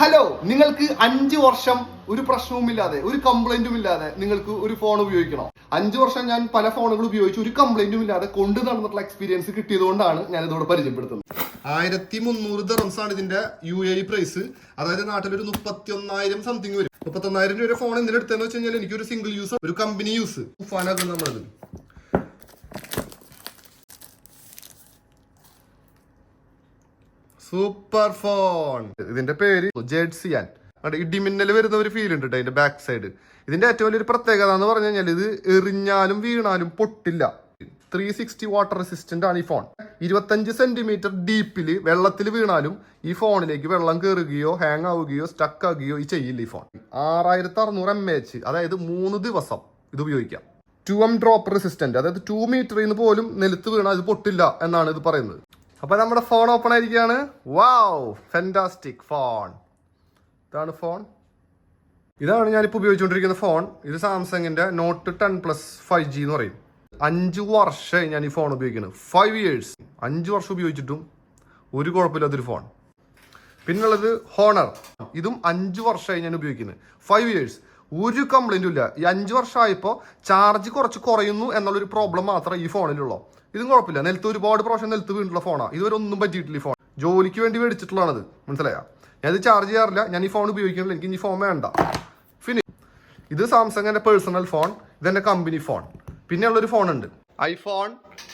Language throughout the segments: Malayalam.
ഹലോ നിങ്ങൾക്ക് അഞ്ച് വർഷം ഒരു പ്രശ്നവുമില്ലാതെ ഒരു കംപ്ലൈന്റും ഇല്ലാതെ നിങ്ങൾക്ക് ഒരു ഫോൺ ഉപയോഗിക്കണോ? അഞ്ച് വർഷം ഞാൻ പല ഫോണുകൾ ഉപയോഗിച്ച് ഒരു കംപ്ലൈന്റും ഇല്ലാതെ കൊണ്ടു നടന്നിട്ടുള്ള എക്സ്പീരിയൻസ് കിട്ടിയതുകൊണ്ടാണ് ഞാൻ ഇതോട് പരിചയപ്പെടുത്തുന്നത്. ആയിരത്തി മുന്നൂറ് ദറംസ് ആണ് ഇതിന്റെ യു എ പ്രൈസ് അതായത് നാട്ടിൽ ഒരു മുപ്പത്തി ഒന്നായിരം സംതിങ് വരും. മുപ്പത്തി ഒന്നായിരം രൂപ ഫോൺ എന്തിനെടുത്തെന്ന് വെച്ച് കഴിഞ്ഞാൽ എനിക്കൊരു സിംഗിൾ യൂസ് ഒരു കമ്പനി യൂസ് ഫാനാക്കുന്നത് നമ്മളത് സൂപ്പർ ഫോൺ ഇതിന്റെ പേര് ജെഡ്സിയാൻ ഇടിമിന്നൽ വരുന്ന ഒരു ഫീൽ ഉണ്ട് ഇതിന്റെ ബാക്ക് സൈഡ് ഇതിന്റെ ഏറ്റവും വലിയൊരു പ്രത്യേകത എന്ന് പറഞ്ഞു കഴിഞ്ഞാൽ ഇത് എറിഞ്ഞാലും വീണാലും പൊട്ടില്ല. ത്രീ സിക്സ്റ്റി വാട്ടർ റെസിസ്റ്റന്റ് ആണ് ഈ ഫോൺ ഇരുപത്തഞ്ച് സെന്റിമീറ്റർ ഡീപ്പിൽ വെള്ളത്തിൽ വീണാലും ഈ ഫോണിലേക്ക് വെള്ളം കയറുകയോ ഹാങ് ആവുകയോ സ്റ്റക്ക് ആകുകയോ ഈ ചെയ്യില്ല ഈ ഫോൺ ആറായിരത്തി അറുന്നൂറ് എം എച്ച് അതായത് മൂന്ന് ദിവസം ഇത് ഉപയോഗിക്കാം. ടു എം ഡ്രോപ്പ് റെസിസ്റ്റന്റ് അതായത് ടു മീറ്ററിൽ നിന്ന് പോലും നിലത്ത് വീണാൽ ഇത് പൊട്ടില്ല എന്നാണ് ഇത് പറയുന്നത്. അപ്പൊ നമ്മുടെ ഫോൺ ഓപ്പൺ ആയിരിക്കുകയാണ്. വാവ് ഫെന്റാസ്റ്റിക് ഫോൺ ഇതാണ് ഫോൺ ഇതാണ് ഞാനിപ്പോൾ ഉപയോഗിച്ചുകൊണ്ടിരിക്കുന്ന ഫോൺ ഇത് സാംസങ്ങിന്റെ Note ten plus five G എന്ന് പറയും. അഞ്ച് വർഷമായി ഞാൻ ഈ ഫോൺ ഉപയോഗിക്കുന്നത് ഫൈവ് ഇയേഴ്സ് അഞ്ച് വർഷം ഉപയോഗിച്ചിട്ടും ഒരു കുഴപ്പമില്ലാത്തൊരു ഫോൺ പിന്നുള്ളത് ഹോണർ ഇതും അഞ്ച് വർഷമായി ഞാൻ ഉപയോഗിക്കുന്നത് ഫൈവ് ഇയേഴ്സ് ഒരു കംപ്ലൈന്റും ഇല്ല. ഈ അഞ്ച് വർഷമായപ്പോൾ ചാർജ് കുറച്ച് കുറയുന്നു എന്നുള്ളൊരു പ്രോബ്ലം മാത്രമേ ഈ ഫോണിലുള്ളൂ. ഇതും കുഴപ്പമില്ല. നിലത്ത് ഒരുപാട് പ്രാവശ്യം നിലത്ത് വീണിട്ടുള്ള ഫോണാണ് ഇതുവരെ ഒന്നും പറ്റിയിട്ടില്ല ഈ ഫോൺ ജോലിക്ക് വേണ്ടി മേടിച്ചിട്ടുള്ളതാണത്. മനസ്സിലായോ? ഞാൻ ഇത് ചാർജ് ചെയ്യാറില്ല. ഞാൻ ഈ ഫോൺ ഉപയോഗിക്കുന്നില്ല. എനിക്ക് ഈ ഫോൺ വേണ്ട. ഫിനി ഇത് സാംസങ്ങിന്റെ പേഴ്സണൽ ഫോൺ ഇതെന്റെ കമ്പനി ഫോൺ പിന്നെയുള്ളൊരു ഫോൺ ഉണ്ട്. ഐഫോൺ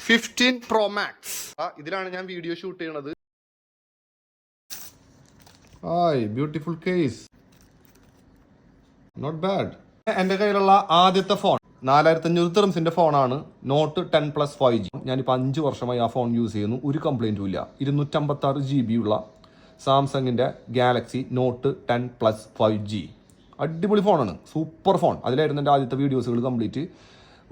ഫിഫ്റ്റീൻ പ്രോ മാക്സ് ഇതിലാണ് ഞാൻ വീഡിയോ ഷൂട്ട് ചെയ്യണത്. Hi beautiful case not bad എന്റെ കയ്യിലുള്ള ആദ്യത്തെ ഫോൺ നാലായിരത്തി അഞ്ഞൂറ് തെറംസിന്റെ ഫോണാണ് Note ten plus five G ഞാനിപ്പോൾ അഞ്ച് വർഷമായി ആ ഫോൺ യൂസ് ചെയ്യുന്നു. ഒരു കംപ്ലൈന്റും ഇല്ല. ഇരുന്നൂറ്റമ്പത്തി ആറ് ജി ബി ഉള്ള സാംസങ്ങിന്റെ Galaxy Note ten plus five G അടിപൊളി ഫോണാണ് സൂപ്പർ ഫോൺ അതിലായിരുന്നു എന്റെ ആദ്യത്തെ വീഡിയോസുകൾ കംപ്ലീറ്റ്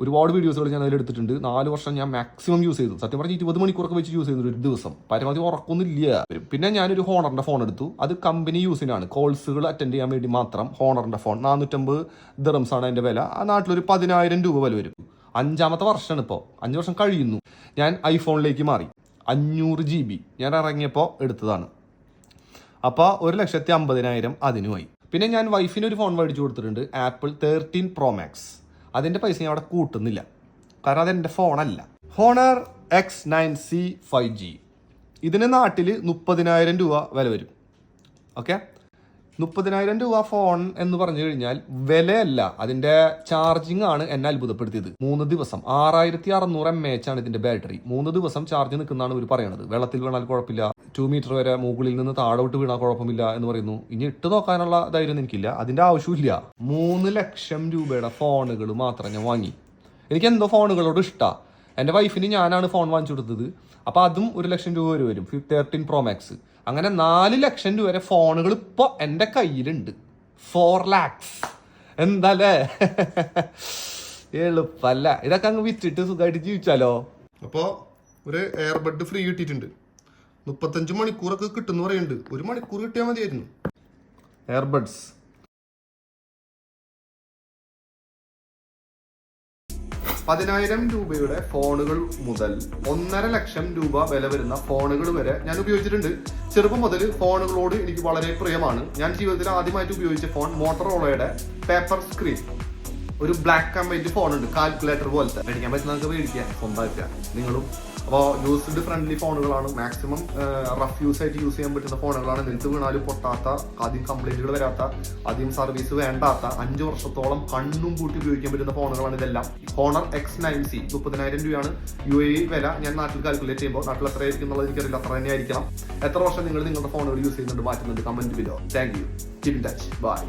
ഒരുപാട് വീഡിയോസുകൾ ഞാൻ അതിൽ എടുത്തിട്ടുണ്ട്. നാല് വർഷം ഞാൻ മാക്സിമം യൂസ് ചെയ്തു. സത്യം പറഞ്ഞാൽ ഇരുപത് മണിക്കൂറൊക്കെ വെച്ച് യൂസ് ചെയ്തു ഒരു ദിവസം. പരമാവധി ഉറക്കൊന്നുമില്ല. പിന്നെ ഞാനൊരു ഹോണറിന്റെ ഫോൺ എടുത്തു. അത് കമ്പനി യൂസിനാണ് കോൾസുകൾ അറ്റൻഡ് ചെയ്യാൻ വേണ്ടി മാത്രം ഹോണറിന്റെ ഫോൺ നാനൂറ്റമ്പത് ദിറംസ് ആണ് അതിന്റെ വില. ആ നാട്ടിലൊരു പതിനായിരം രൂപ വില വരും. അഞ്ചാമത്തെ വർഷമാണ് ഇപ്പോൾ അഞ്ച് വർഷം കഴിയുന്നു. ഞാൻ ഐഫോണിലേക്ക് മാറി. അഞ്ഞൂറ് ജി ബി ഞാൻ ഇറങ്ങിയപ്പോൾ എടുത്തതാണ്. അപ്പോൾ ഒരു ലക്ഷത്തി അമ്പതിനായിരം അതിനുമായി. പിന്നെ ഞാൻ വൈഫിന് ഒരു ഫോൺ മേടിച്ചു കൊടുത്തിട്ടുണ്ട്. Apple thirteen pro max. അതിന്റെ പൈസ ഞാൻ അവിടെ കൂട്ടുന്നില്ല. കാരണം അതെന്റെ ഫോണല്ല. Honor X nine C five G ഇതിന് നാട്ടിൽ മുപ്പതിനായിരം രൂപ വില വരും. ഓക്കെ മുപ്പതിനായിരം രൂപ ഫോൺ എന്ന് പറഞ്ഞു കഴിഞ്ഞാൽ വിലയല്ല. അതിന്റെ ചാർജിങ് ആണ് എന്നെ അത്ഭുതപ്പെടുത്തിയത്. മൂന്ന് ദിവസം. ആറായിരത്തി അറുന്നൂറ് എം എച്ച് ആണ് ഇതിന്റെ ബാറ്ററി മൂന്ന് ദിവസം ചാർജ് നിൽക്കുന്നതാണ് ഇവർ പറയുന്നത് വെള്ളത്തിൽ വീണാൽ കുഴപ്പമില്ല. ടു മീറ്റർ വരെ മുകളിൽ നിന്ന് താഴോട്ട് വീണാൽ കുഴപ്പമില്ല എന്ന് പറയുന്നു. ഇനി ഇട്ട് നോക്കാനുള്ള ധൈര്യം എനിക്കില്ല. അതിന്റെ ആവശ്യമില്ല മൂന്ന് ലക്ഷം രൂപയുടെ ഫോണുകൾ മാത്രം ഞാൻ വാങ്ങി. എനിക്ക് എന്തോ ഫോണുകളോട് ഇഷ്ടമാണ് എന്റെ വൈഫിന് ഞാനാണ് ഫോൺ വാങ്ങിച്ചു കൊടുത്തത്. അപ്പോൾ അതും ഒരു ലക്ഷം രൂപ വരെ തേർട്ടീൻ പ്രോ മാക്സ് അങ്ങനെ നാല് ലക്ഷം രൂപ വരെ ഫോണുകൾ ഇപ്പോൾ എന്റെ കയ്യിലുണ്ട്. ഫോർ ലാക്സ് എന്താല്ലേ? എളുപ്പല്ല. ഇതൊക്കെ അങ്ങ് വിറ്റിട്ട് സുഖമായിട്ട് ജീവിച്ചാലോ? അപ്പോൾ ഒരു എയർബഡ് ഫ്രീ കിട്ടിയിട്ടുണ്ട്. മുപ്പത്തഞ്ച് മണിക്കൂറൊക്കെ കിട്ടുമെന്ന് പറയുന്നുണ്ട്. ഒരു മണിക്കൂർ കിട്ടിയാൽ മതിയായിരുന്നു. എയർബഡ്സ് പതിനായിരം രൂപയുടെ ഫോണുകൾ മുതൽ ഒന്നര ലക്ഷം രൂപ വില വരുന്ന ഫോണുകൾ വരെ ഞാൻ ഉപയോഗിച്ചിട്ടുണ്ട്. ചെറുപ്പം മുതൽ ഫോണുകളോട് എനിക്ക് വളരെ പ്രിയമാണ്. ഞാൻ ജീവിതത്തിൽ ആദ്യമായിട്ട് ഉപയോഗിച്ച ഫോൺ മോട്ടറോളയുടെ പേപ്പർ സ്ക്രീൻ. ഒരു ബ്ലാക്ക് ആൻഡ് വൈറ്റ് ഫോൺ ഉണ്ട് കാൽക്കുലേറ്റർ പോലത്തെ. മേടിക്കാൻ പറ്റുന്ന നമുക്ക് മേടിക്കാം സ്വന്തമാക്കുക. നിങ്ങളും അപ്പോൾ യൂസ്ഡ് ഫ്രണ്ട്ലി ഫോണുകളാണ് മാക്സിമം റഫ് യൂസ് ആയിട്ട് യൂസ് ചെയ്യാൻ പറ്റുന്ന ഫോണുകളാണ് നിലത്ത് വീണാലും പൊട്ടാത്ത ആദ്യം കംപ്ലൈന്റുകൾ വരാത്ത ആദ്യം സർവീസ് വേണ്ടാത്ത അഞ്ച് വർഷത്തോളം കണ്ണും കൂട്ടി ഉപയോഗിക്കാൻ പറ്റുന്ന ഫോണുകളാണ് ഇതെല്ലാം. ഹോണർ എക്സ് നയൻ സി മുപ്പതിനായിരം രൂപയാണ്. യു എ വില ഞാൻ നാട്ടിൽ കാൽക്കുലേറ്റ് ചെയ്യുമ്പോൾ നാട്ടിൽ എത്ര ആയിരിക്കും എന്നുള്ളത് എനിക്കറിയില്ല. അത്ര തന്നെ ആയിരിക്കണം എത്ര വർഷം നിങ്ങൾ നിങ്ങളുടെ ഫോണുകൾ യൂസ് ചെയ്യുന്നുണ്ട് മാറ്റുന്നുണ്ട് comment below thank you touch bye